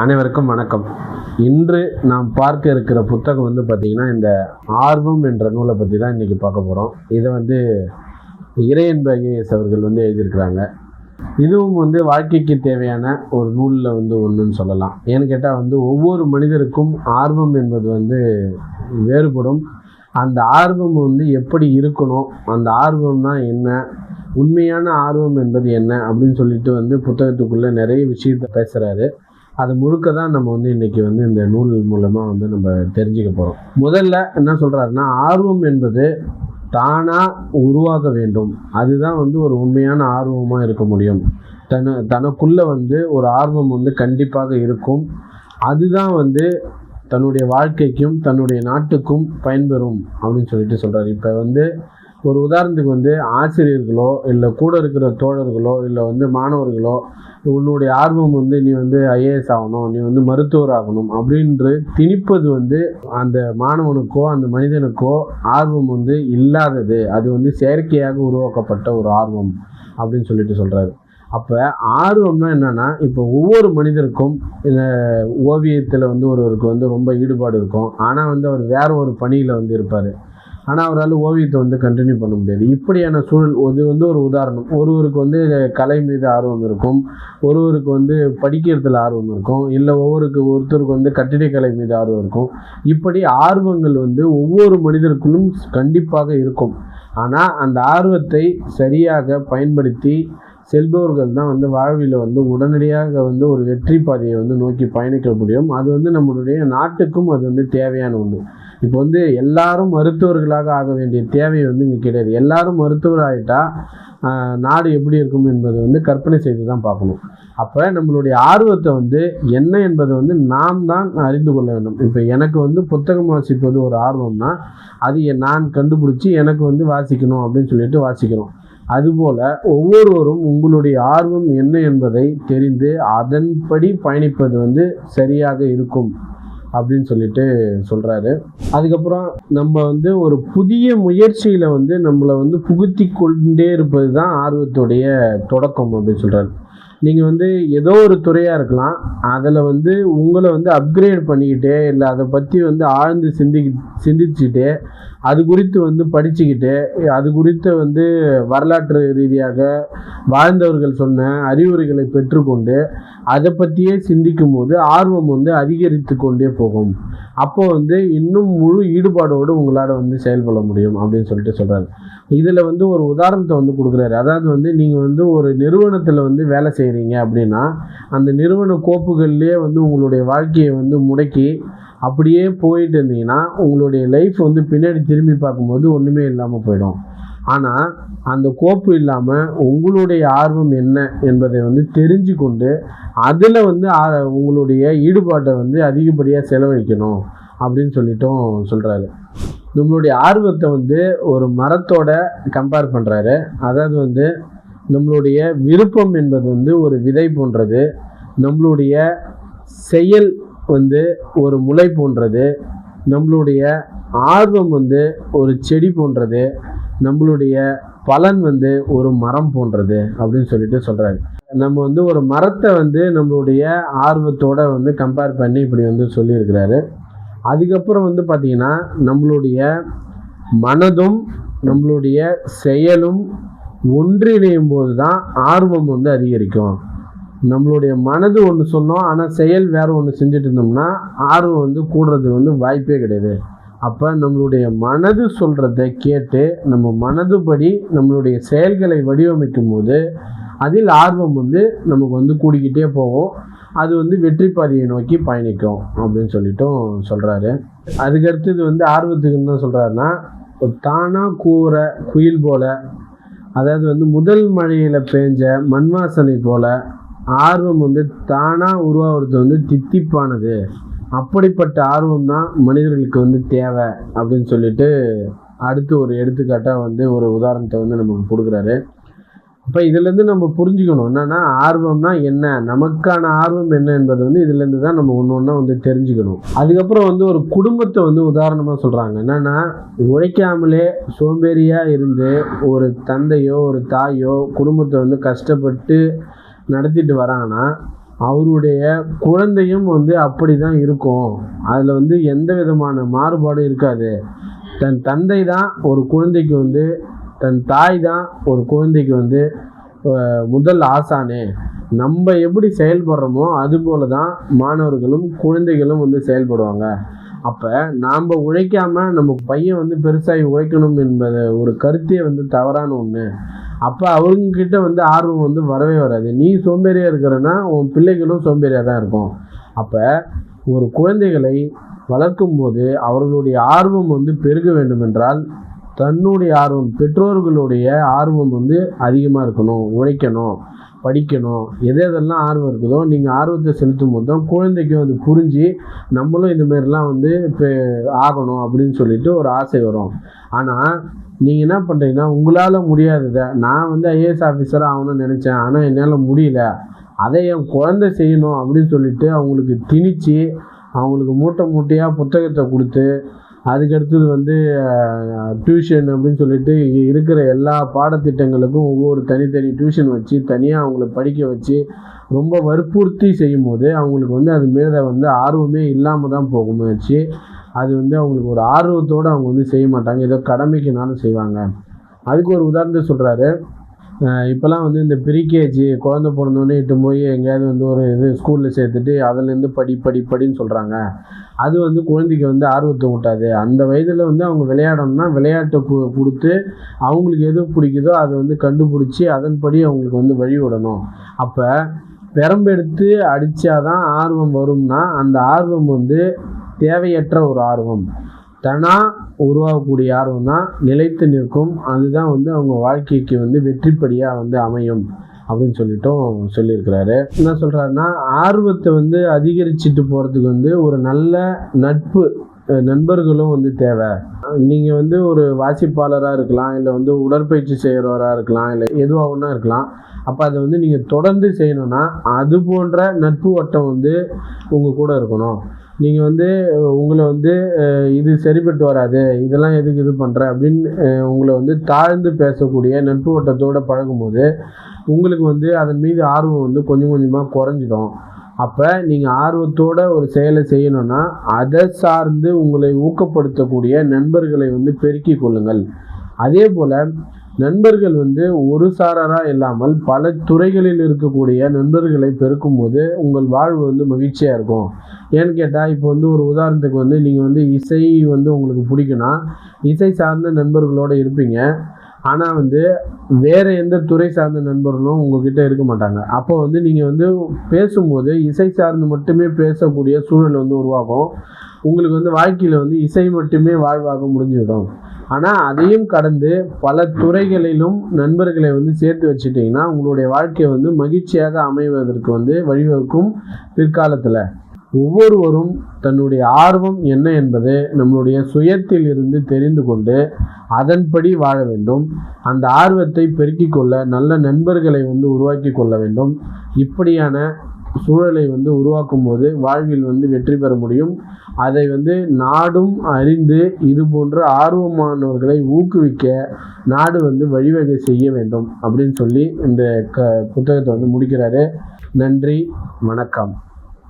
அனைவருக்கும் வணக்கம். இன்று நாம் பார்க்க இருக்கிற புத்தகம் வந்து பார்த்திங்கன்னா இந்த ஆர்வம் என்ற நூலை பற்றி தான் இன்றைக்கி பார்க்க போகிறோம் இதை வந்து இறையன்பு ஐஏஎஸ் அவர்கள் வந்து எழுதியிருக்கிறாங்க. இதுவும் வந்து வாழ்க்கைக்கு தேவையான ஒரு நூலில் வந்து ஒன்றுன்னு சொல்லலாம். ஏன்னு கேட்டால் வந்து ஒவ்வொரு மனிதருக்கும் ஆர்வம் என்பது வந்து வேறுபடும். அந்த ஆர்வம் வந்து எப்படி இருக்கணும் அந்த ஆர்வம்னா என்ன உண்மையான ஆர்வம் என்பது என்ன அப்படின்னு சொல்லிட்டு வந்து புத்தகத்துக்குள்ளே நிறைய விஷயத்த பேசுகிறாரு அது முழுக்க தான் நம்ம வந்து இன்றைக்கி வந்து இந்த நூல் மூலமாக வந்து நம்ம தெரிஞ்சுக்க போகிறோம் முதல்ல என்ன சொல்கிறாருன்னா ஆர்வம் என்பது தானாக உருவாக வேண்டும். அதுதான் வந்து ஒரு உண்மையான ஆர்வமாக இருக்க முடியும். தன தனக்குள்ளே வந்து ஒரு ஆர்வம் வந்து கண்டிப்பாக இருக்கும். அதுதான் வந்து தன்னுடைய வாழ்க்கைக்கும் தன்னுடைய நாட்டுக்கும் பயன்பெறும் அப்படின்னு சொல்லிட்டு சொல்கிறார் இப்போ வந்து ஒரு உதாரணத்துக்கு வந்து ஆசிரியர்களோ இல்லை கூட இருக்கிற தோழர்களோ இல்லை வந்து மாணவர்களோ உன்னுடைய ஆர்வம் வந்து நீ வந்து ஐஏஎஸ் ஆகணும் நீ வந்து மருத்துவர் ஆகணும் அப்படின்று திணிப்பது வந்து அந்த மாணவனுக்கோ அந்த மனிதனுக்கோ ஆர்வம் வந்து இல்லாதது. அது வந்து செயற்கையாக உருவாக்கப்பட்ட ஒரு ஆர்வம் அப்படின்னு சொல்லிட்டு சொல்கிறாரு அப்போ ஆர்வம்னா என்னென்னா இப்போ ஒவ்வொரு மனிதருக்கும் இந்த ஓவியத்தில் வந்து ஒருவருக்கு வந்து ரொம்ப ஈடுபாடு இருக்கும். ஆனால் வந்து அவர் வேற ஒரு பணியில் வந்து இருப்பார். ஆனால் அவரால் ஓவியத்தை வந்து கண்டினியூ பண்ண முடியாது. இப்படியான சூழல் இது வந்து ஒரு உதாரணம். ஒருவருக்கு வந்து கலை மீது ஆர்வம் இருக்கும். ஒருவருக்கு வந்து படிக்கிறதுல ஆர்வம் இருக்கும். இல்லை ஒவ்வொருக்கு ஒருத்தருக்கு வந்து கட்டிடக்கலை மீது ஆர்வம் இருக்கும். இப்படி ஆர்வங்கள் வந்து ஒவ்வொரு மனிதருக்குள்ளும் கண்டிப்பாக இருக்கும். ஆனால் அந்த ஆர்வத்தை சரியாக பயன்படுத்தி செல்பவர்கள் தான் வந்து வாழ்வில் வந்து உடனடியாக வந்து ஒரு வெற்றி பாதையை வந்து நோக்கி பயணிக்க முடியும். அது வந்து நம்மளுடைய நாட்டுக்கும் அது வந்து தேவையான ஒன்று இப்போ வந்து எல்லாரும் மருத்துவர்களாக ஆக வேண்டிய தேவை வந்து இங்கே கிடையாது. எல்லாரும் மருத்துவர் ஆகிட்டா நாடு எப்படி இருக்கும் என்பதை வந்து கற்பனை செய்து தான் பார்க்கணும். அப்போ நம்மளுடைய ஆர்வத்தை வந்து என்ன என்பதை வந்து நாம் தான் அறிந்து கொள்ள வேண்டும். இப்போ எனக்கு வந்து புத்தகம் வாசிப்பது ஒரு ஆர்வம்னா அது நான் கண்டுபிடிச்சி எனக்கு வந்து வாசிக்கணும் அப்படின்னு சொல்லிட்டு வாசிக்கிறோம். அதுபோல் ஒவ்வொருவரும் உங்களுடைய ஆர்வம் என்ன என்பதை தெரிந்து அதன்படி பயணிப்பது வந்து சரியாக இருக்கும். அப்படின்னு சொல்லிட்டு சொல்கிறாரு அதுக்கப்புறம் நம்ம வந்து ஒரு புதிய முயற்சியில் வந்து நம்மளை வந்து புகுத்தி கொண்டே இருப்பது தான் ஆர்வத்துடைய தொடக்கம் அப்படின்னு சொல்கிறாரு நீங்கள் வந்து ஏதோ ஒரு துறையாக இருக்கலாம். அதில் வந்து உங்களை வந்து அப்கிரேட் பண்ணிக்கிட்டே இல்லை அதை பற்றி வந்து ஆழ்ந்து சிந்தி சிந்திச்சுட்டே அது குறித்து வந்து படிச்சுக்கிட்டு அது குறித்து வந்து வரலாற்று ரீதியாக வாழ்ந்தவர்கள் சொன்ன அறிவுரைகளை பெற்றுக்கொண்டு அதை பற்றியே சிந்திக்கும் போது ஆர்வம் வந்து அதிகரித்து கொண்டே போகும். அப்போ வந்து இன்னும் முழு ஈடுபாடோடு உங்களால் வந்து செயல்பட முடியும் அப்படின்னு சொல்லிட்டு சொல்கிறாரு இதில் வந்து ஒரு உதாரணத்தை வந்து கொடுக்குறாரு. அதாவது வந்து நீங்கள் வந்து ஒரு நிறுவனத்தில் வந்து வேலை செய்கிறீங்க அப்படின்னா அந்த நிறுவன கோப்புகள்லேயே வந்து உங்களுடைய வாழ்க்கையை வந்து முடக்கி அப்படியே போயிட்டு இருந்தீங்கன்னா உங்களுடைய லைஃப் வந்து பின்னாடி திரும்பி பார்க்கும்போது ஒன்றுமே இல்லாமல் போயிடும். ஆனால் அந்த கோப்பு இல்லாமல் உங்களுடைய ஆர்வம் என்ன என்பதை வந்து தெரிஞ்சு கொண்டு அதில் வந்து உங்களுடைய ஈடுபாட்டை வந்து அதிகப்படியாக செலவழிக்கணும் அப்படின்னு சொல்லிட்டும் சொல்கிறாரு நம்மளுடைய ஆர்வத்தை வந்து ஒரு மரத்தோட கம்பேர் பண்ணுறாரு அதாவது வந்து நம்மளுடைய விருப்பம் என்பது வந்து ஒரு விதை போன்றது. நம்மளுடைய செயல் வந்து ஒரு முளை போன்றது நம்மளுடைய ஆர்வம் வந்து ஒரு செடி போன்றது நம்மளுடைய பலன் வந்து ஒரு மரம் போன்றது அப்படின்னு சொல்லிட்டு சொல்கிறாரு நம்ம வந்து ஒரு மரத்தை வந்து நம்மளுடைய ஆர்வத்தோடு வந்து கம்பேர் பண்ணி இப்படி வந்து சொல்லியிருக்கிறாரு. அதுக்கப்புறம் வந்து பார்த்திங்கன்னா நம்மளுடைய மனதும் நம்மளுடைய செயலும் ஒன்றிணையும் போது தான் ஆர்வம் வந்து அதிகரிக்கும். நம்மளுடைய மனது ஒன்று சொன்னோம் ஆனால் செயல் வேறு ஒன்று செஞ்சுட்டு இருந்தோம்னா ஆர்வம் வந்து கூடுறது வந்து வாய்ப்பே கிடையாது. அப்போ நம்மளுடைய மனது சொல்கிறத கேட்டு நம்ம மனதுபடி நம்மளுடைய செயல்களை வடிவமைக்கும் போது அதில் ஆர்வம் வந்து நமக்கு வந்து கூடிக்கிட்டே போகும். அது வந்து வெற்றி பாதையை நோக்கி பயணிக்கும் அப்படின்னு சொல்லிட்டும் சொல்கிறாரு அதுக்கடுத்தது வந்து ஆர்வத்துக்கு என்ன சொல்கிறாருன்னா தானாக கூற குயில் போல் அதாவது வந்து முதல் மழையில் பேஞ்ச மண் வாசனை போல் ஆர்வம் வந்து தானாக உருவாகிறது வந்து தித்திப்பானது. அப்படிப்பட்ட ஆர்வம் தான் மனிதர்களுக்கு வந்து தேவை அப்படின்னு சொல்லிட்டு அடுத்து ஒரு எடுத்துக்காட்டாக வந்து ஒரு உதாரணத்தை வந்து நமக்கு கொடுக்குறாரு. அப்போ இதுலேருந்து நம்ம புரிஞ்சுக்கணும். என்னென்னா ஆர்வம்னா என்ன? நமக்கான ஆர்வம் என்ன என்பது வந்து இதுலேருந்து தான் நம்ம ஒன்று ஒன்றா வந்து தெரிஞ்சுக்கணும். அதுக்கப்புறம் வந்து ஒரு குடும்பத்தை வந்து உதாரணமாக சொல்கிறாங்க என்னென்னா உழைக்காமலே சோம்பேறியாக இருந்து ஒரு தந்தையோ ஒரு தாயோ குடும்பத்தை வந்து கஷ்டப்பட்டு நடத்திட்டு வராங்கன்னா அவருடைய குழந்தையும் வந்து அப்படி தான் இருக்கும். அதில் வந்து எந்த விதமான மாறுபாடும் இருக்காது. தன் தந்தை தான் ஒரு குழந்தைக்கு வந்து தன் தாய் தான் ஒரு குழந்தைக்கு வந்து முதல் ஆசானே. நம்ம எப்படி செயல்படுறோமோ அதுபோல தான் மாணவர்களும் குழந்தைகளும் வந்து செயல்படுவாங்க. அப்போ நாம் உழைக்காமல் நம்ம பையன் வந்து பெருசாகி உழைக்கணும் என்பது ஒரு கருத்தே வந்து தவறான ஒன்று அப்போ அவங்கக்கிட்ட வந்து ஆர்வம் வந்து வரவே வராது. நீ சோம்பேறியாக இருக்கிறன்னா உன் பிள்ளைகளும் சோம்பேறியாக தான் இருக்கும். அப்போ ஒரு குழந்தைகளை வளர்க்கும் போது அவர்களுடைய ஆர்வம் வந்து பெருக வேண்டுமென்றால் தன்னுடைய ஆர்வம் பெற்றோர்களுடைய ஆர்வம் வந்து அதிகமாக இருக்கணும் உழைக்கணும். படிக்கணும். எது எதெல்லாம் ஆர்வம் இருக்குதோ நீங்கள் ஆர்வத்தை செலுத்தும் போது தான் குழந்தைக்கும் அது புரிஞ்சு நம்மளும் இந்தமாரிலாம் வந்து இப்போ ஆகணும் அப்படின்னு சொல்லிட்டு ஒரு ஆசை வரும். ஆனால் நீங்கள் என்ன பண்ணுறீங்கன்னா உங்களால் முடியாததை நான் வந்து ஐஏஎஸ் ஆஃபீஸராக ஆகணும்னு நினச்சேன் ஆனால் என்னால் முடியல. அதை என் குழந்தை செய்யணும் அப்படின்னு சொல்லிட்டு அவங்களுக்கு திணிச்சு அவங்களுக்கு மூட்டை மூட்டையாக புத்தகத்தை கொடுத்து அதுக்கடுத்தது வந்து டியூஷன் அப்படின்னு சொல்லிட்டு இங்கே இருக்கிற எல்லா பாடத்திட்டங்களுக்கும் ஒவ்வொரு தனித்தனி டியூஷன் வச்சு தனியாக அவங்கள படிக்க வச்சு ரொம்ப வற்புறுத்தி செய்யும்போது அவங்களுக்கு வந்து அது மேலே வந்து ஆர்வமே இல்லாமல் தான் போகும் வச்சு அது வந்து அவங்களுக்கு ஒரு ஆர்வத்தோடு அவங்க வந்து செய்ய மாட்டாங்க. ஏதோ கடமைக்குனாலும் செய்வாங்க. அதுக்கு ஒரு உதாரணத்தை சொல்கிறாரு இப்போல்லாம் வந்து இந்த ப்ரீகேஜி குழந்த பிறந்தோடனே இட்டு போய் எங்கேயாவது வந்து ஒரு இது ஸ்கூலில் சேர்த்துட்டு அதுலேருந்து படி படி படின்னு சொல்கிறாங்க அது வந்து குழந்தைக்கு வந்து ஆர்வத்தை ஊட்டாது. அந்த வயதில் வந்து அவங்க விளையாடணும்னா விளையாட்டை கொடுத்து அவங்களுக்கு எது பிடிக்குதோ அதை வந்து கண்டுபிடிச்சி அதன்படி அவங்களுக்கு வந்து வழி விடணும் அப்போ பெரம்பெடுத்து அடித்தாதான் ஆர்வம் வரும்னா அந்த ஆர்வம் வந்து தேவையற்ற ஒரு ஆர்வம். தனா உருவாகக்கூடிய ஆர்வம் தான் நிலைத்து நிற்கும். அதுதான் வந்து அவங்க வாழ்க்கைக்கு வந்து வெற்றிப்படியாக வந்து அமையும். அப்படின்னு சொல்லிட்டும் சொல்லியிருக்கிறாரு. என்ன சொல்கிறாருன்னா ஆர்வத்தை வந்து அதிகரிச்சுட்டு போகிறதுக்கு வந்து ஒரு நல்ல நட்பு நண்பர்களும் வந்து தேவை. நீங்கள் வந்து ஒரு வாசிப்பாளராக இருக்கலாம் இல்லை வந்து உடற்பயிற்சி செய்கிறவராக இருக்கலாம் இல்லை எதுவாக ஒன்றா இருக்கலாம். அப்போ அதை வந்து நீங்கள் தொடர்ந்து செய்யணும்னா அது போன்ற நட்பு வட்டம் வந்து உங்கள் கூட இருக்கணும். நீங்கள் வந்து உங்களை வந்து இது சரிப்பட்டு வராது இதெல்லாம் எதுக்கு இது பண்ணுற அப்படின்னு உங்களை வந்து தாழ்ந்து பேசக்கூடிய நட்பு வட்டத்தோடு பழகும்போது உங்களுக்கு வந்து அதன் மீது ஆர்வம் வந்து கொஞ்சம் கொஞ்சமாக குறைஞ்சிடும். அப்போ நீங்கள் ஆர்வத்தோட ஒரு செயலை செய்யணும்னா அதை சார்ந்து உங்களை ஊக்கப்படுத்தக்கூடிய நண்பர்களை வந்து பெருக்கிக் கொள்ளுங்கள். அதே போல் நண்பர்கள் வந்து ஒரு சாராராக இல்லாமல் பல துறைகளில் இருக்கக்கூடிய நண்பர்களை பெருக்கும்போது உங்கள் வாழ்வு வந்து மகிழ்ச்சியாக இருக்கும். ஏன்னு கேட்டால் இப்போ வந்து ஒரு உதாரணத்துக்கு வந்து நீங்கள் வந்து இசை வந்து உங்களுக்கு பிடிக்குன்னா இசை சார்ந்த நண்பர்களோடு இருப்பீங்க. ஆனால் வந்து வேறு எந்த துறை சார்ந்த நண்பர்களும் உங்ககிட்ட இருக்க மாட்டாங்க. அப்போ வந்து நீங்கள் வந்து பேசும்போது இசை சார்ந்து மட்டுமே பேசக்கூடிய சூழல் வந்து உருவாகும். உங்களுக்கு வந்து வாழ்க்கையில் வந்து இசை மட்டுமே வாழ்வாக முடிஞ்சிடும். ஆனால் அதையும் கடந்து பல துறைகளிலும் நண்பர்களை வந்து சேர்த்து வச்சுட்டிங்கன்னா உங்களுடைய வாழ்க்கை வந்து மகிழ்ச்சியாக அமைவதற்கு வந்து வழிவகுக்கும் பிற்காலத்தில். ஒவ்வொருவரும் தன்னுடைய ஆர்வம் என்ன என்பது நம்மளுடைய சுயத்தில் இருந்து தெரிந்து கொண்டு அதன்படி வாழ வேண்டும். அந்த ஆர்வத்தை பெருக்கிக் கொள்ள நல்ல நண்பர்களை வந்து உருவாக்கி கொள்ள வேண்டும். இப்படியான சூழலை வந்து உருவாக்கும் போது வாழ்வில் வந்து வெற்றி பெற முடியும். அதை வந்து நாடும் அறிந்து இது போன்ற ஆர்வமானவர்களை ஊக்குவிக்க நாடு வந்து வழிவகை செய்ய வேண்டும் அப்படின்னு சொல்லி இந்த க புத்தகத்தை வந்து முடிக்கிறாரு. நன்றி வணக்கம்.